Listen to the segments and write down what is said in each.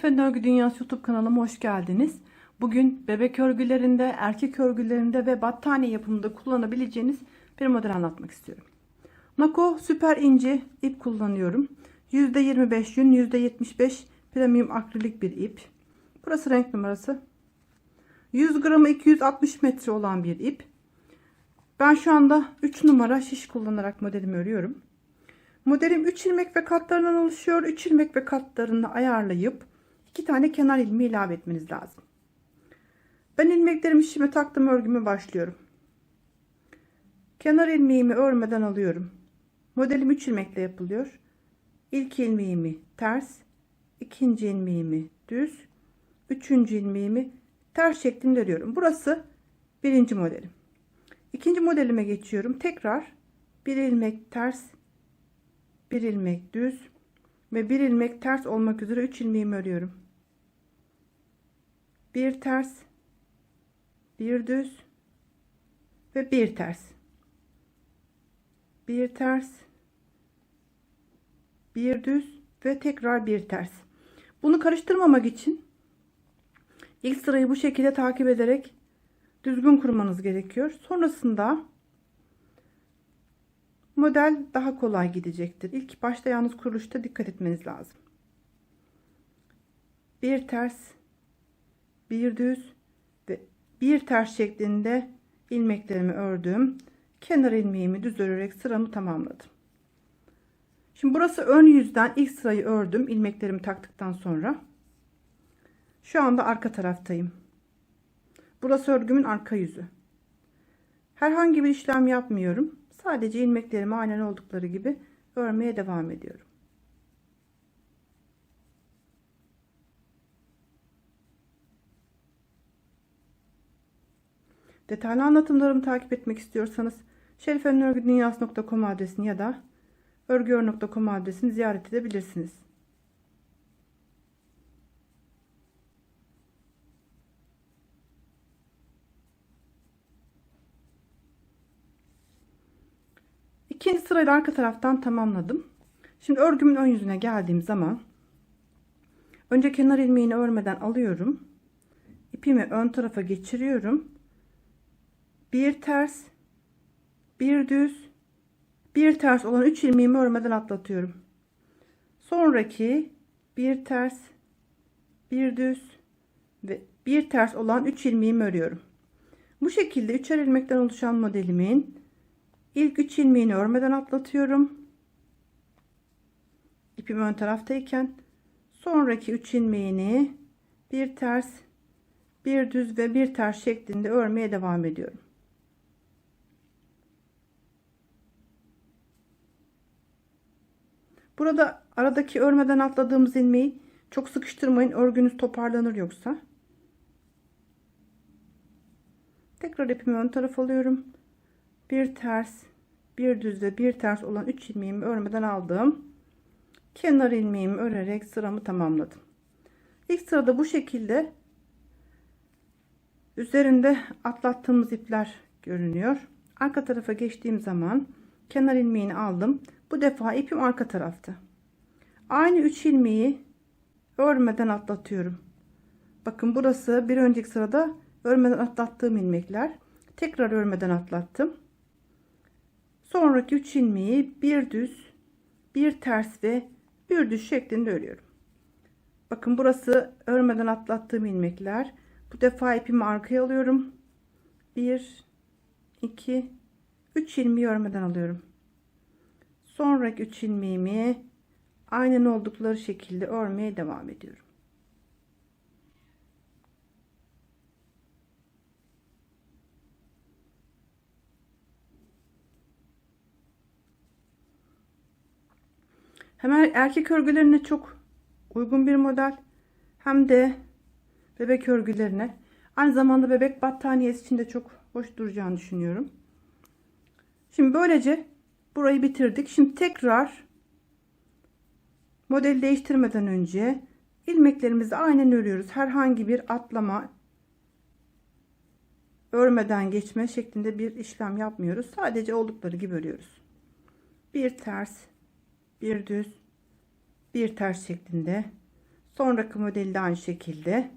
Efendim Örgü Dünyası YouTube kanalıma hoş geldiniz. Bugün bebek örgülerinde, erkek örgülerinde ve battaniye yapımında kullanabileceğiniz bir model anlatmak istiyorum. Nako süper ince ip kullanıyorum. %25 yün, %75 premium akrilik bir ip. Burası renk numarası. 100 gramı 260 metre olan bir ip. Ben şu anda 3 numara şiş kullanarak modelimi örüyorum. Modelim 3 ilmek ve katlarından oluşuyor. 3 ilmek ve katlarını ayarlayıp 2 tane kenar ilmeği ilave etmeniz lazım. Ben ilmeklerimi şişime taktım örgüme başlıyorum. Kenar ilmeğimi örmeden alıyorum. Modelim 3 ilmekle yapılıyor. İlk ilmeğimi ters, ikinci ilmeğimi düz, üçüncü ilmeğimi ters şeklinde örüyorum. Burası birinci modelim. İkinci modelime geçiyorum. Tekrar bir ilmek ters, bir ilmek düz ve bir ilmek ters olmak üzere 3 ilmeğimi örüyorum. Bir ters, bir düz ve bir ters. Bir ters, bir düz ve tekrar bir ters. Bunu karıştırmamak için ilk sırayı bu şekilde takip ederek düzgün kurmanız gerekiyor. Sonrasında model daha kolay gidecektir. İlk başta yalnız kuruluşta dikkat etmeniz lazım. Bir ters, bir düz ve bir ters şeklinde ilmeklerimi ördüm. Kenar ilmeğimi düz örerek sıramı tamamladım. Şimdi burası ön yüzden ilk sırayı ördüm ilmeklerimi taktıktan sonra. Şu anda arka taraftayım. Burası örgümün arka yüzü. Herhangi bir işlem yapmıyorum. Sadece ilmeklerimi aynen oldukları gibi örmeye devam ediyorum. Detaylı anlatımlarımı takip etmek istiyorsanız şerifemörgüdünyası.com adresini ya da örgüör.com adresini ziyaret edebilirsiniz. İkinci sırayla arka taraftan tamamladım. Şimdi örgümün ön yüzüne geldiğim zaman önce kenar ilmeğini örmeden alıyorum. İpimi ön tarafa geçiriyorum. Bir ters, bir düz, bir ters olan 3 ilmeğimi örmeden atlatıyorum. Sonraki bir ters, bir düz ve bir ters olan 3 ilmeğimi örüyorum. Bu şekilde üçer ilmekten oluşan modelimin İlk 3 ilmeğini örmeden atlatıyorum. İpim ön taraftayken sonraki 3 ilmeğini bir ters, bir düz ve bir ters şeklinde örmeye devam ediyorum. Burada aradaki örmeden atladığımız ilmeği çok sıkıştırmayın. Örgünüz toparlanır yoksa. Tekrar ipimi ön taraf alıyorum bir ters bir düz ve bir ters olan 3 ilmeğimi örmeden aldım. Kenar ilmeğimi örerek sıramı tamamladım. İlk sırada bu şekilde üzerinde atlattığımız ipler görünüyor. Arka tarafa geçtiğim zaman kenar ilmeğini aldım. Bu defa ipim arka tarafta. Aynı 3 ilmeği örmeden atlatıyorum. Bakın burası bir önceki sırada örmeden atlattığım ilmekler. Tekrar örmeden atlattım Sonraki 3 ilmeği bir düz, bir ters ve bir düz şeklinde örüyorum. Bakın burası örmeden atlattığım ilmekler. Bu defa ipimi arkaya alıyorum. 1 2 3 ilmeği örmeden alıyorum. Sonraki 3 ilmeğimi aynen oldukları şekilde örmeye devam ediyorum. Hemen erkek örgülerine çok uygun bir model. Hem de bebek örgülerine. Aynı zamanda bebek battaniyesi için de çok hoş duracağını düşünüyorum. Şimdi böylece burayı bitirdik. Şimdi tekrar model değiştirmeden önce ilmeklerimizi aynen örüyoruz. Herhangi bir atlama örmeden geçme şeklinde bir işlem yapmıyoruz. Sadece oldukları gibi örüyoruz. Bir ters bir düz bir ters şeklinde Sonraki modeli de aynı şekilde.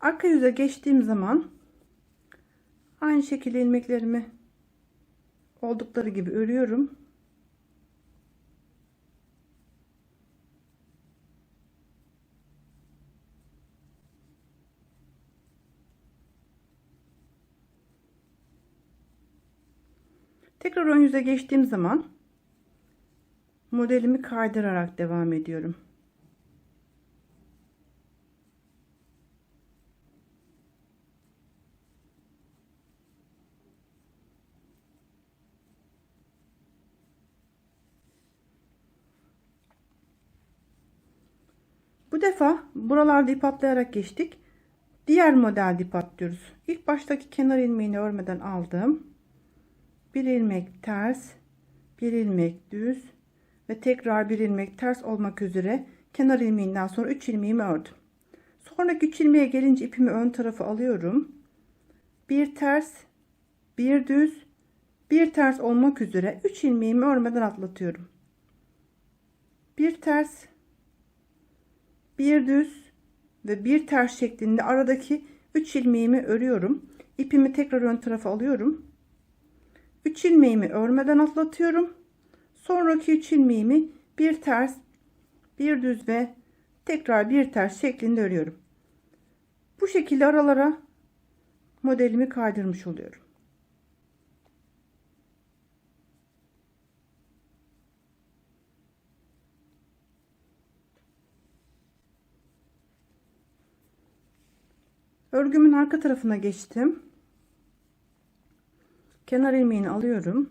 Arka yüze geçtiğim zaman aynı şekilde ilmeklerimi oldukları gibi örüyorum. Tekrar ön yüze geçtiğim zaman modelimi kaydırarak devam ediyorum. Bu defa buralarda ip atlayarak geçtik. Diğer model ip atlıyoruz. İlk baştaki kenar ilmeğini örmeden aldım. Bir ilmek ters, bir ilmek düz ve tekrar bir ilmek ters olmak üzere kenar ilmeğinden sonra 3 ilmeğimi ördüm. Sonraki 3 ilmeğe gelince ipimi ön tarafa alıyorum. Bir ters, bir düz, bir ters olmak üzere 3 ilmeğimi örmeden atlatıyorum. Bir ters, bir düz ve bir ters şeklinde aradaki 3 ilmeğimi örüyorum. İpimi tekrar ön tarafa alıyorum. 3 ilmeğimi örmeden atlatıyorum. Sonraki 3 ilmeğimi bir ters, bir düz ve tekrar bir ters şeklinde örüyorum. Bu şekilde aralara modelimi kaydırmış oluyorum. Örgümün arka tarafına geçtim. Kenar ilmeğini alıyorum.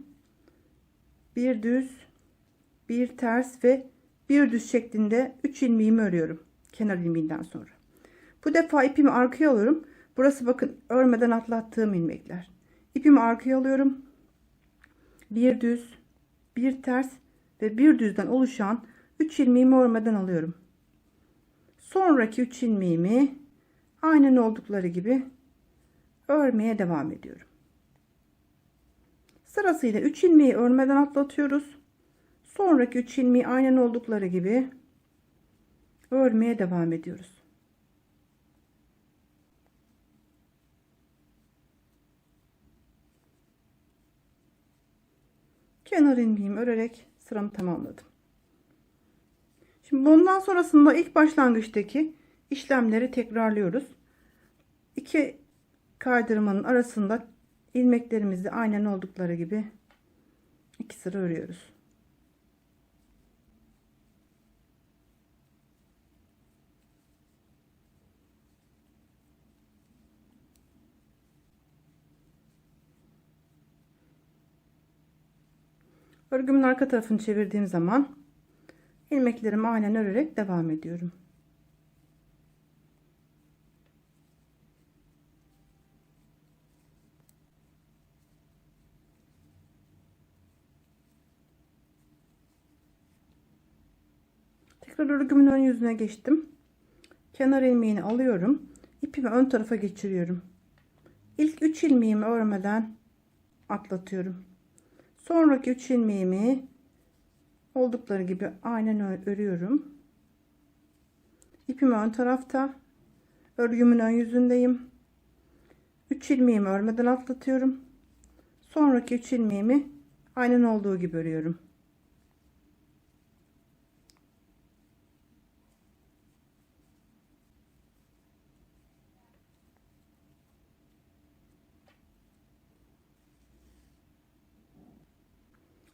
Bir düz, bir ters ve bir düz şeklinde 3 ilmeğimi örüyorum. Kenar ilmeğinden sonra. Bu defa ipimi arkaya alıyorum. Burası bakın örmeden atlattığım ilmekler. İpimi arkaya alıyorum. Bir düz, bir ters ve bir düzden oluşan 3 ilmeğimi örmeden alıyorum. Sonraki 3 ilmeğimi aynen oldukları gibi örmeye devam ediyorum. Sırasıyla 3 ilmeği örmeden atlatıyoruz. Sonraki 3 ilmeği aynen oldukları gibi örmeye devam ediyoruz. Kenar ilmeğimi örerek sıramı tamamladım. Şimdi bundan sonrasında ilk başlangıçtaki işlemleri tekrarlıyoruz. İki kaydırmanın arasında ilmeklerimizi aynen oldukları gibi iki sıra örüyoruz. Örgümün arka tarafını çevirdiğim zaman ilmeklerimi aynen örerek devam ediyorum. Tekrar örgümün ön yüzüne geçtim. Kenar ilmeğini alıyorum. İpimi ön tarafa geçiriyorum. İlk 3 ilmeğimi örmeden atlatıyorum. Sonraki 3 ilmeğimi oldukları gibi aynen örüyorum. İpimi ön tarafta. Örgümün ön yüzündeyim. 3 ilmeğimi örmeden atlatıyorum. Sonraki 3 ilmeğimi aynen olduğu gibi örüyorum.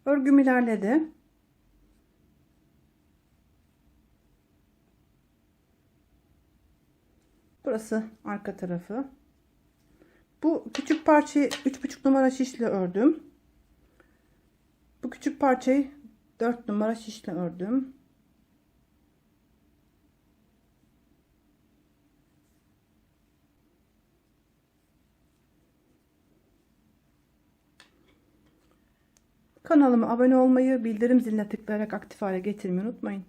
Örgüm ilerledi. Burası arka tarafı. Bu küçük parçayı 3,5 numara şişle ördüm. Bu küçük parçayı 4 numara şişle ördüm. Kanalıma abone olmayı, bildirim ziline tıklayarak aktif hale getirmeyi unutmayın.